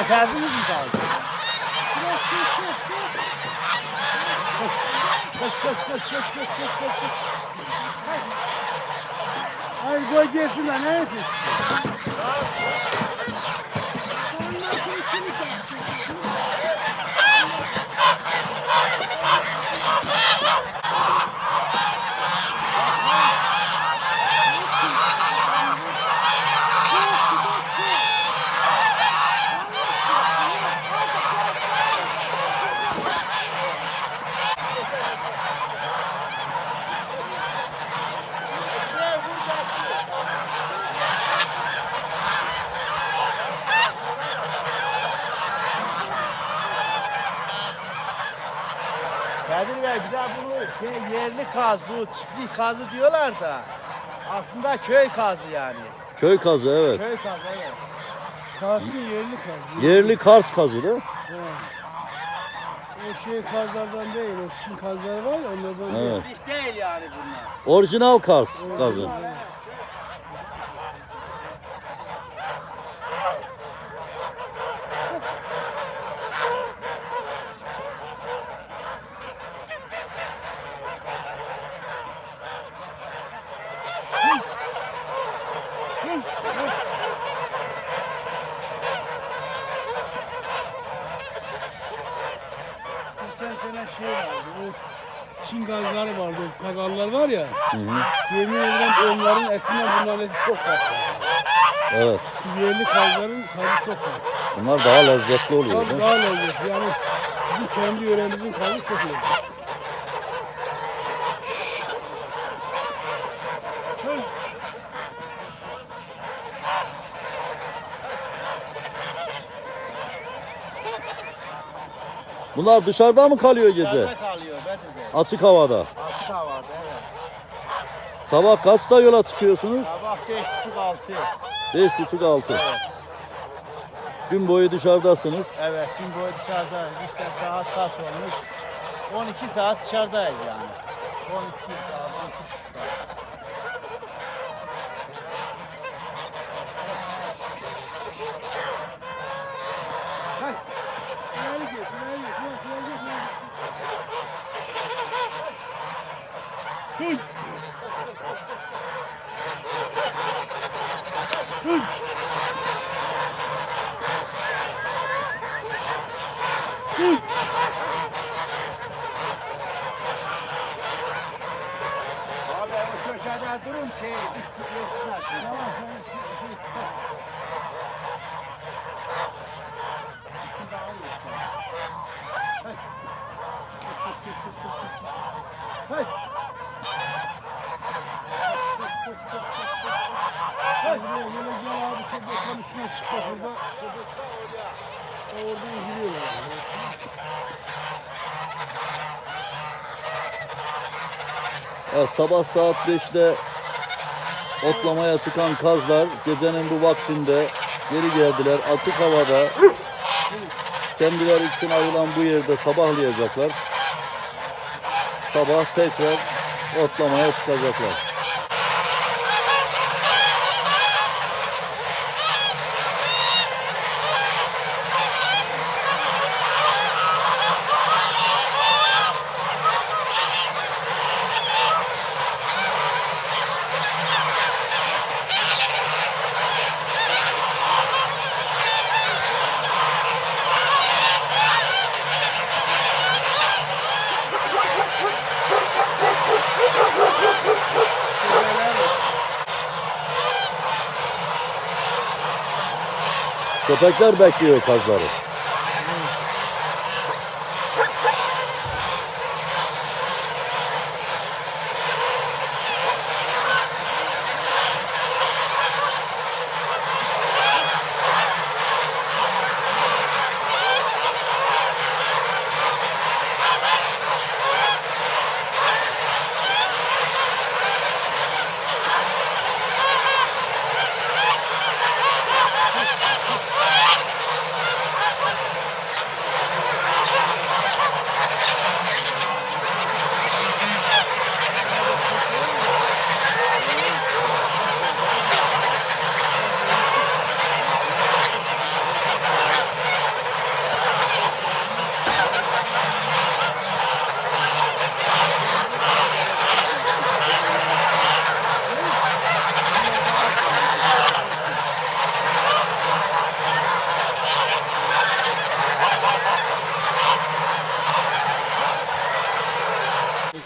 Nefesiniz mi kaldı? Koş koş koş koş koş koş koş koş. Ay koy gelsin lan neyse. Kadir Bey bir daha bunu şey, yerli kaz, bu çiftlik kazı diyorlar da aslında köy kazı yani. Köy kazı evet. Köy kazı evet. Kazı yerli kaz. Yerli Kars kazı değil mi? O şey kazlardan değil, o Çin kazları var ya onlardan değil. Evet. Çiftlik değil yani bunlar. Orijinal Kars kazı. Geçen sene şey vardı, o Çin gazları vardı, o kazanlar var ya. Hı hı. Yemin ederim onların etinden bunların eti çok farklı. Evet. Yerli kazların tadı çok farklı. Bunlar daha lezzetli oluyor. Tadı değil mi? daha lezzetli. Yani bizim kendi yöremizin kazı çok lezzetli. Bunlar dışarıda mı kalıyor gece? Dışarıda kalıyor Bedir Bey. Açık havada. Açık havada evet. Sabah kaçta yola çıkıyorsunuz? Sabah beş buçuk altı. Beş buçuk altı. Evet. Gün boyu dışarıdasınız. Evet gün boyu dışarıdayız. İşte saat kaç olmuş? 12 saat dışarıdayız yani. 12 saat, 12 saat. Abi o köşede durun şey yetişmez. Tamam, sen- Hey. Evet sabah saat 5'te otlamaya çıkan kazlar gecenin bu vaktinde geri geldiler. Açık havada kendileri için ayrılan bu yerde sabahlayacaklar. Sabah tekrar otlamaya çıkacaklar. Köpekler bekliyor kazları.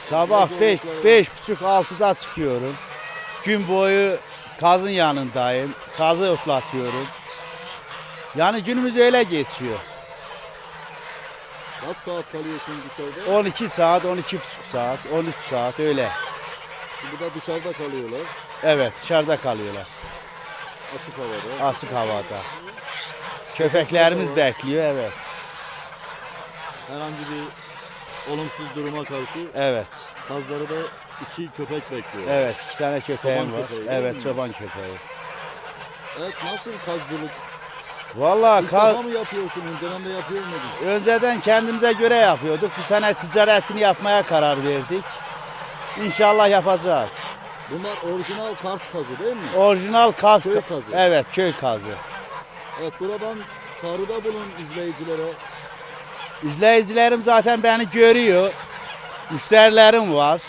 Sabah Ne 5 zorlukları var? beş buçuk 6'da çıkıyorum. Gün boyu kazın yanındayım. Kazı otlatıyorum. Yani günümüz öyle geçiyor. Kaç saat kalıyorsun dışarıda? 12 saat, 12 buçuk saat, 13 saat öyle. Burada dışarıda kalıyorlar. Evet dışarıda kalıyorlar. Açık havada. Açık havada. Köpeklerimiz bekliyor evet. Herhangi bir olumsuz duruma karşı Evet. kazları da iki köpek bekliyor. Evet iki tane köpeğim Çoban var. köpeği değil evet çoban köpeği. Evet nasıl kazcılık? Vallahi İlk kaz, mı yapıyorsun? Önceden de yapıyor muydun? önceden kendimize göre yapıyorduk. Bu sene ticaretini yapmaya karar verdik. İnşallah yapacağız. Bunlar orijinal Kars kazı değil mi? Orijinal kaz. Köy kazı. Evet köy kazı. Evet buradan çağrıda bulun izleyicilere. İzleyicilerim zaten beni görüyor. Müşterilerim var.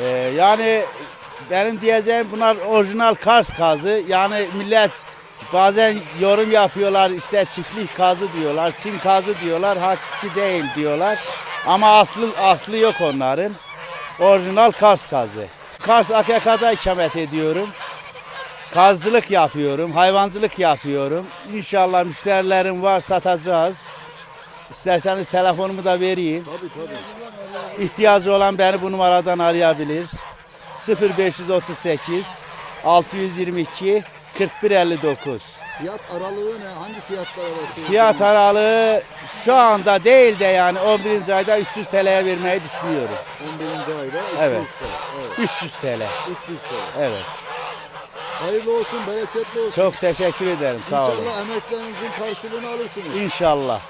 Ee, yani benim diyeceğim bunlar orijinal Kars kazı. Yani millet bazen yorum yapıyorlar işte çiftlik kazı diyorlar, Çin kazı diyorlar, hakiki değil diyorlar. Ama aslı aslı yok onların. Orijinal Kars kazı. Kars AKK'da ikamet ediyorum. Kazcılık yapıyorum, hayvancılık yapıyorum. İnşallah müşterilerim var satacağız. İsterseniz telefonumu da vereyim. Tabii tabii. İhtiyacı olan beni bu numaradan arayabilir. 0538 622 4159. Fiyat aralığı ne? Hangi fiyatlar arası? Fiyat aralığı şu anda değil de yani 11. ayda 300 TL'ye vermeyi düşünüyorum. 11. ayda 200 Evet. TL. Evet. 300 TL. 300 TL. Evet. Hayırlı olsun, bereketli olsun. Çok teşekkür ederim. Sağ olun. İnşallah emeklerinizin karşılığını alırsınız. İnşallah.